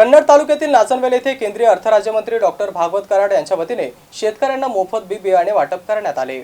कन्नड तालुक्यातील नाचनवेल येथे केंद्रीय अर्थ राज्यमंत्री डॉक्टर भागवत कराड यांच्या वतीने शेतकऱ्यांना मोफत बी बियाणे वाटप करण्यात आले.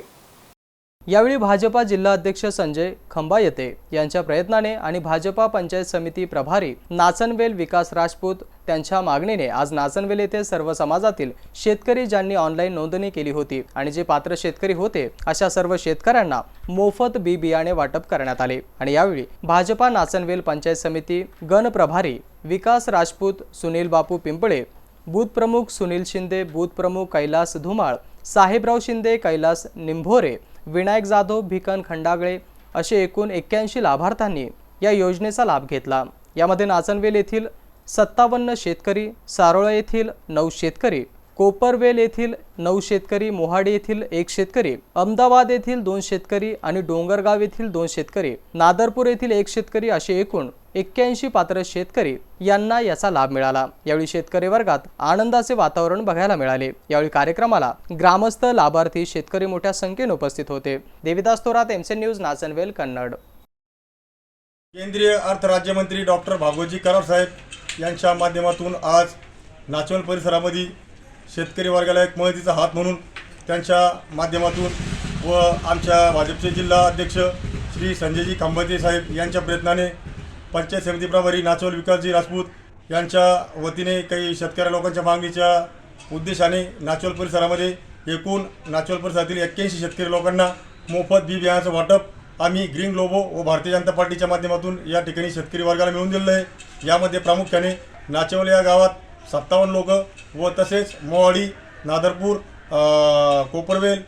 यावेळी भाजपा जिल्हा अध्यक्ष संजय खंबायते यांच्या प्रयत्नाने आणि भाजपा पंचायत समिती प्रभारी नाचनवेल विकास राजपूत त्यांच्या मागणीने आज नाचनवेल येथे सर्व समाजातील शेतकरी ज्यांनी ऑनलाईन नोंदणी केली होती आणि जे पात्र शेतकरी होते अशा सर्व शेतकऱ्यांना मोफत बी बियाणे वाटप करण्यात आले. आणि यावेळी भाजपा नाचनवेल पंचायत समिती गण प्रभारी विकास राजपूत सुनील बापू पिंपळे बूथ प्रमुख सुनील शिंदे बूथ प्रमुख कैलास धुमाळ साहेबराव शिंदे कैलास निंभोरे विनायक जाधव भिकन खंडागळे असे एकूण एक्क्याऐंशी लाभार्थ्यांनी या योजनेचा लाभ घेतला. यामध्ये नाचनवेल येथील सत्तावन्न शेतकरी सारोळा येथील नऊ शेतकरी कोपरवेल येथील नऊ शेतकरी मोहाडी येथील एक शेतकरी अहमदाबाद येथील दोन शेतकरी आणि डोंगरगाव येथील दोन शेतकरी नादरपूर येथील एक शेतकरी असे एकूण एक्क्याऐंशी पात्र शेतकरी यांना याचा लाभ मिळाला. यावेळी शेतकरी वर्गात आनंदाचे वातावरण बघायला मिळाले. यावेळी कार्यक्रमाला ग्रामस्थ लाभार्थी शेतकरी मोठ्या संख्येने उपस्थित होते. देविदास थोरात एमसे न्यूज नाचनवेल कन्नड. केंद्रीय अर्थ राज्यमंत्री डॉक्टर भागवतजी कराड साहेब यांच्या माध्यमातून आज नाचवल परिसरामध्ये शेतकरी वर्गाला एक मदतीचा हात म्हणून त्यांच्या माध्यमातून व आमच्या भाजपचे जिल्हा अध्यक्ष श्री संजयजी खांबते साहेब यांच्या प्रयत्नाने पंचायत समिती प्रभारी नाचवल विकासजी राजपूत यांच्या वतीने काही शेतकऱ्या लोकांच्या मागणीच्या उद्देशाने नाचवल परिसरामध्ये एकूण नाचवल परिसरातील एक्क्याऐंशी शेतकरी लोकांना मोफत बी बियाण्याचं वाटप आम्ही ग्रीन ग्लोबो व भारतीय जनता पार्टीच्या माध्यमातून या ठिकाणी शेतकरी वर्गाला मिळून दिलेलं आहे. यामध्ये प्रामुख्याने नाचवल या गावात सत्तावन्न लोक व तसेच मोवाडी नादरपूर कोपरवेल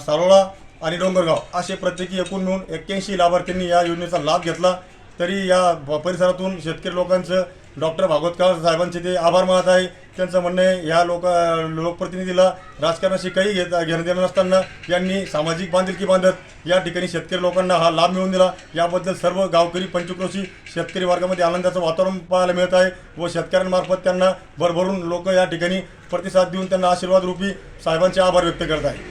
सारोळा आणि डोंगरगाव असे प्रत्येकी एकूण मिळून एक्क्याऐंशी लाभार्थ्यांनी या योजनेचा लाभ घेतला. तरी या परिसरातून शेतकरी लोकांचं डॉक्टर भागवतकर साहेबांचे ते आभार मानत आहे. त्यांचं म्हणणं आहे ह्या लोक लोकप्रतिनिधीला राजकारणाशी काही घेत घेणं देणं नसताना यांनी सामाजिक बांधिलकी बांधत या ठिकाणी शेतकरी लोकांना हा लाभ मिळवून दिला. याबद्दल सर्व गावकरी पंचक्रोशी शेतकरी वर्गामध्ये आनंदाचं वातावरण पाहायला मिळत आहे व शेतकऱ्यांमार्फत त्यांना भरभरून लोक या ठिकाणी प्रतिसाद देऊन त्यांना आशीर्वाद रूपी साहेबांचे आभार व्यक्त करत आहे